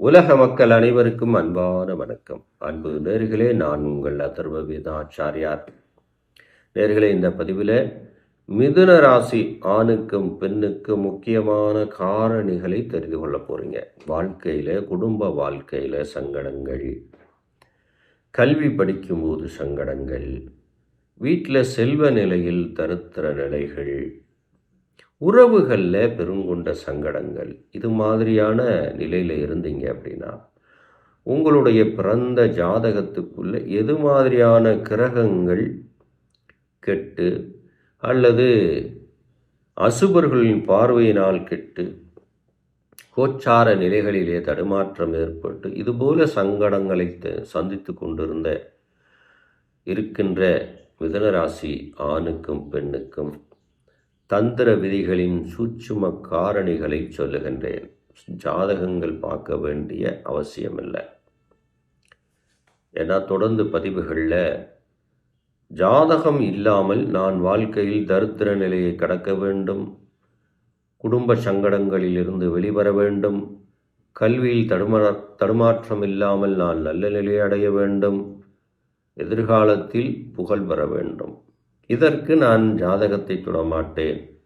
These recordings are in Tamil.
உலக மக்கள் அனைவருக்கும் அன்பான வணக்கம். அன்பு நேர்களே நான் உங்கள் அதர்வ வேதாச்சாரியார் நேர்களே இந்த பதிவில் மிதுன ராசி ஆணுக்கும் பெண்ணுக்கும் முக்கியமான காரணிகளை தெரிந்து கொள்ள போகிறீங்க வாழ்க்கையில் குடும்ப வாழ்க்கையில் சங்கடங்கள் கல்வி படிக்கும்போது சங்கடங்கள் வீட்டில் செல்வ நிலையில் தருத்திர நிலைகள் உறவுகளில் பெருங்கொண்ட சங்கடங்கள். இது மாதிரியான நிலையில் இருந்தீங்க அப்படின்னா உங்களுடைய பிறந்த ஜாதகத்துக்குள்ள எது மாதிரியான கிரகங்கள் கெட்டு அல்லது அசுபர்களின் பார்வையினால் கெட்டு கோச்சார நிலைகளிலே தடுமாற்றம் ஏற்பட்டு இதுபோல சங்கடங்களை த- சந்தித்து கொண்டிருந்த இருக்கின்ற மிதனராசி ஆணுக்கும் பெண்ணுக்கும் தந்திர விதிகளின் சூட்சும காரணிகளை சொல்லுகின்றேன். ஜாதகங்கள் பார்க்க வேண்டிய அவசியமில்லை. ஏன்னா தொடர்ந்து பதிவுகளில் ஜாதகம் இல்லாமல் நான் வாழ்க்கையில் தரித்திர நிலையை கடக்க வேண்டும் குடும்ப சங்கடங்களில் இருந்து வெளிவர வேண்டும் கல்வியில் தடுமா தடுமாற்றம் இல்லாமல் நான் நல்ல நிலையை அடைய வேண்டும் எதிர்காலத்தில் புகழ் பெற வேண்டும். இதற்கு நான் ஜாதகத்தை தொடமாட்டேன்.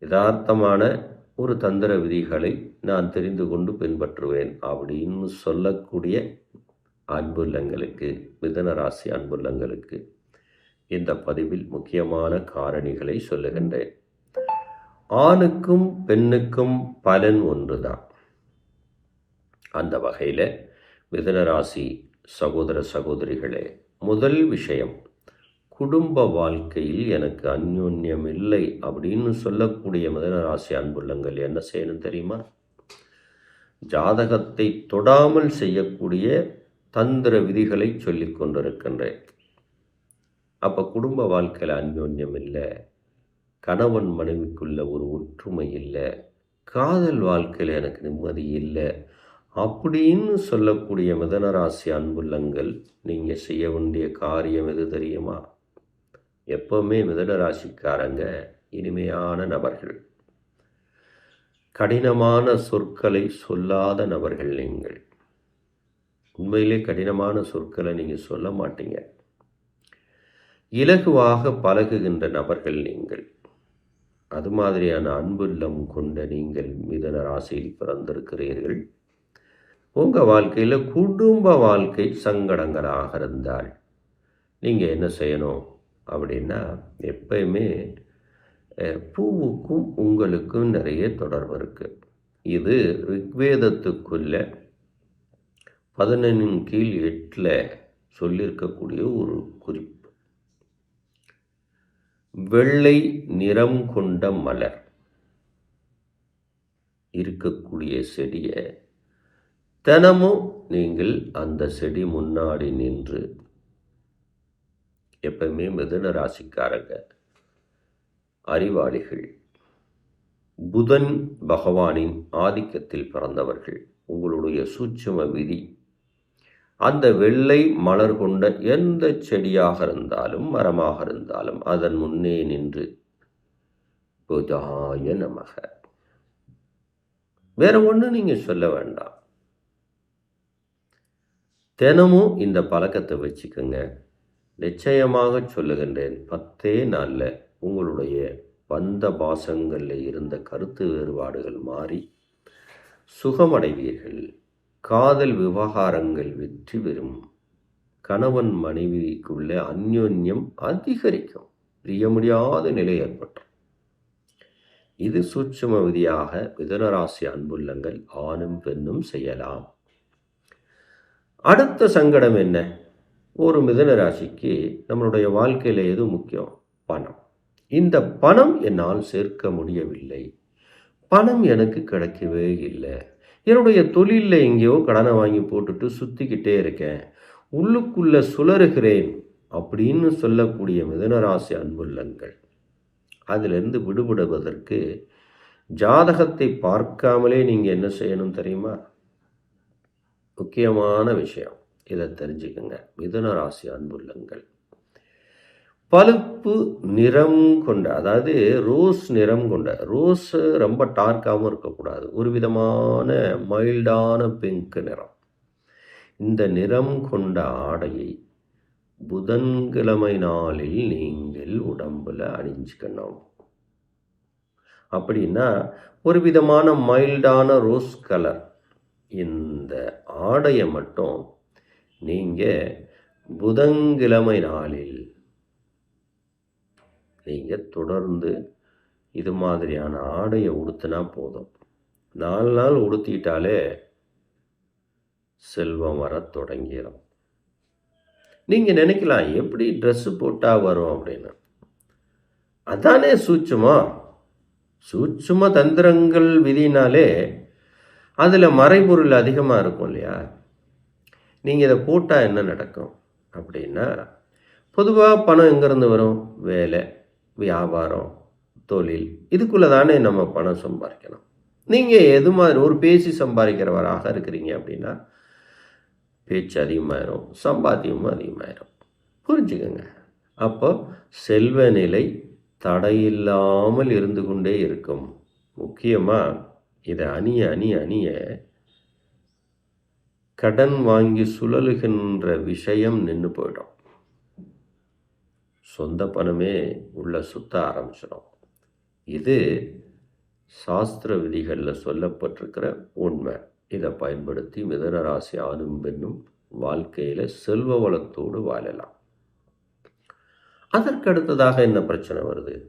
யதார்த்தமான ஒரு தந்திர விதிகளை நான் தெரிந்து கொண்டு பின்பற்றுவேன். அப்படின்னு சொல்லக்கூடிய அன்புள்ளங்களுக்கு மிதன ராசி அன்புள்ளங்களுக்கு இந்த பதிவில் முக்கியமான காரணிகளை சொல்லுகின்றேன். ஆணுக்கும் பெண்ணுக்கும் பலன் ஒன்றுதான். அந்த வகையில் மிதன ராசி சகோதர சகோதரிகளே முதல் விஷயம் குடும்ப வாழ்க்கையில் எனக்கு அந்யோன்யம் இல்லை அப்படின்னு சொல்லக்கூடிய மிதன ராசி அன்புள்ளங்கள் என்ன செய்யணும் தெரியுமா? ஜாதகத்தை தொடாமல் செய்யக்கூடிய தந்திர விதிகளை சொல்லிக் கொண்டிருக்கின்றேன். அப்போ குடும்ப வாழ்க்கையில் அந்யோன்யம் இல்லை கணவன் மனைவிக்குள்ள ஒரு ஒற்றுமை இல்லை காதல் வாழ்க்கையில் எனக்கு நிம்மதி இல்லை அப்படின்னு சொல்லக்கூடிய மிதனராசி அன்புள்ளங்கள் நீங்கள் செய்ய வேண்டிய காரியம் எது தெரியுமா? எப்பவுமே மிதனராசிக்காரங்க இனிமையான நபர்கள். கடினமான சொற்களை சொல்லாத நபர்கள் நீங்கள். உண்மையிலே கடினமான சொற்களை நீங்கள் சொல்ல மாட்டீங்க. இலகுவாக பழகுகின்ற நபர்கள் நீங்கள். அது மாதிரியான அன்புள்ளம் கொண்ட நீங்கள் மிதன ராசியில் பிறந்திருக்கிறீர்கள். உங்கள் வாழ்க்கையில் குடும்ப வாழ்க்கை சங்கடங்களாக இருந்தால் நீங்கள் என்ன செய்யணும்? அப்படின்னா எப்பயுமே பூவுக்கும் உங்களுக்கும் நிறைய தொடர்பு இருக்குது இது ரிக்வேதத்துக்குள்ள பதினொன்னின் கீழ் எட்டில் சொல்லியிருக்கக்கூடிய ஒரு குறிப்பு. வெள்ளை நிறம் கொண்ட மலர் இருக்கக்கூடிய செடியை தினமும் நீங்கள் அந்த செடி முன்னாடி நின்று எப்பவுமே மிதுன ராசிக்காரங்க. அறிவாளிகள். புதன் பகவானின் ஆதிக்கத்தில் பிறந்தவர்கள். உங்களுடைய சூட்சும விதி. அந்த வெள்ளை மலர் கொண்ட எந்த செடியாக இருந்தாலும் மரமாக இருந்தாலும் அதன் முன்னே நின்று புதாய நமக. வேற ஒன்று நீங்கள் சொல்ல வேண்டாம். தினமும் இந்த பழக்கத்தை வச்சுக்கோங்க. நிச்சயமாக சொல்லுகின்றேன் பத்தே நாளில் உங்களுடைய வந்த பாசங்களில் இருந்த கருத்து வேறுபாடுகள் மாறி சுகமடைவீர்கள். காதல் விவகாரங்கள் வெற்றி பெறும். கணவன் மனைவிக்குள்ள அந்யோன்யம் அதிகரிக்கும். பிரிய முடியாத நிலை ஏற்படும் இது சூட்சும விதியாக மிதனராசி அன்புள்ளங்கள் ஆணும் பெண்ணும் செய்யலாம். அடுத்த சங்கடம் என்ன? ஒரு மிதன ராசிக்கு நம்மளுடைய வாழ்க்கையில் எது முக்கியம்? பணம். இந்த பணம் என்னால் சேர்க்க முடியவில்லை. பணம் எனக்கு கிடைக்கவே இல்லை. என்னுடைய தொழிலில் எங்கேயோ கடனை வாங்கி போட்டுட்டு சுற்றிக்கிட்டே இருக்கேன். உள்ளுக்குள்ளே சுழறுகிறேன் அப்படின்னு சொல்லக்கூடிய மிதனராசி அன்புள்ளங்கள் அதிலிருந்து விடுபடுவதற்கு ஜாதகத்தை பார்க்காமலே நீங்கள் என்ன செய்யணும் தெரியுமா? முக்கியமான விஷயம். இதை தெரிஞ்சுக்கோங்க. மிதுன ராசி அன்புள்ளங்கள். பழுப்பு நிறம் கொண்ட அதாவது ரோஸ் நிறம் கொண்ட ரோஸ் ரொம்ப டார்க்காகவும் இருக்கக்கூடாது. ஒரு விதமான மைல்டான பிங்க் நிறம். இந்த நிறம் கொண்ட ஆடையை புதன்கிழமை நாளில் நீங்கள் உடம்பில் அணிஞ்சுக்கணும். அப்படின்னா ஒரு விதமான மைல்டான ரோஸ் கலர். இந்த ஆடையை மட்டும் நீங்கள் புதன்கிழமை நாளில் நீங்கள் தொடர்ந்து இது மாதிரியான ஆடையை உடுத்தினா போதும். நாலு நாள் உடுத்திட்டாலே செல்வம் வரத் தொடங்கிடும் நீங்கள் நினைக்கலாம் எப்படி ட்ரெஸ்ஸு போட்டால் வரும் அப்படின்னு. அதானே சூட்சமாக சூட்சும தந்திரங்கள் விதினாலே அதில் மறைபொருள் அதிகமாக இருக்கும் இல்லையா? நீங்கள் இதை போட்டால் என்ன நடக்கும்? அப்படின்னா பொதுவாக பணம் எங்கேருந்து வரும்? வேலை வியாபாரம் தொழில். இதுக்குள்ளே தானே நம்ம பணம் சம்பாதிக்கணும். நீங்கள் எது மாதிரி ஒரு பேசி சம்பாதிக்கிறவராக இருக்கிறீங்க அப்படின்னா பேச்சு அதிகமாயிரும் சம்பாத்தியமும் அதிகமாயிரும். புரிஞ்சுக்கோங்க. அப்போ செல்வ நிலை தடையில்லாமல் இருந்து கொண்டே இருக்கும். முக்கியமாக இதை அணிய அணிய அணிய கடன் வாங்கி சுழலுகின்ற விஷயம் நின்று போயிடும். சொந்த பணமே உள்ள சுத்த ஆரம்பிச்சிடும். இது சாஸ்திர விதிகளில் சொல்லப்பட்டிருக்கிற உண்மை. இதை பயன்படுத்தி மிதனராசி ஆணும் பெண்ணும் வாழ்க்கையில் செல்வ வளத்தோடு வாழலாம். அதற்கு அடுத்ததாக என்ன பிரச்சனை வருது?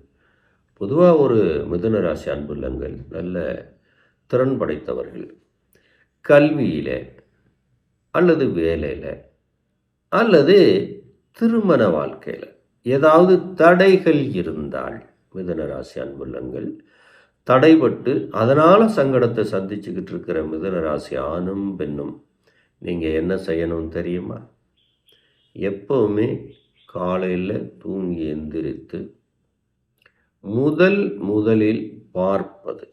பொதுவாக ஒரு மிதுன ராசி அன்புள்ளங்கள் நல்ல திறன் படைத்தவர்கள் கல்வியில் அல்லது வேலையில் அல்லது திருமண வாழ்க்கையில். ஏதாவது தடைகள் இருந்தால் மிதனராசி அன்புள்ளங்கள் தடைபட்டு அதனால் சங்கடத்தை சந்திச்சுக்கிட்டு இருக்கிற மிதுன ராசி ஆணும் பெண்ணும் நீங்கள் என்ன செய்யணும் தெரியுமா? எப்போவுமே காலையில் தூங்கி எந்திரித்து முதல் முதலில் பார்ப்பது.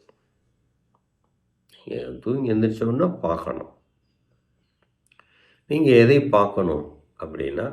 தூங்கி எந்திரிச்சோன்னா பார்க்கணும். நீங்கள் எதை பார்க்கணும் அப்படின்னா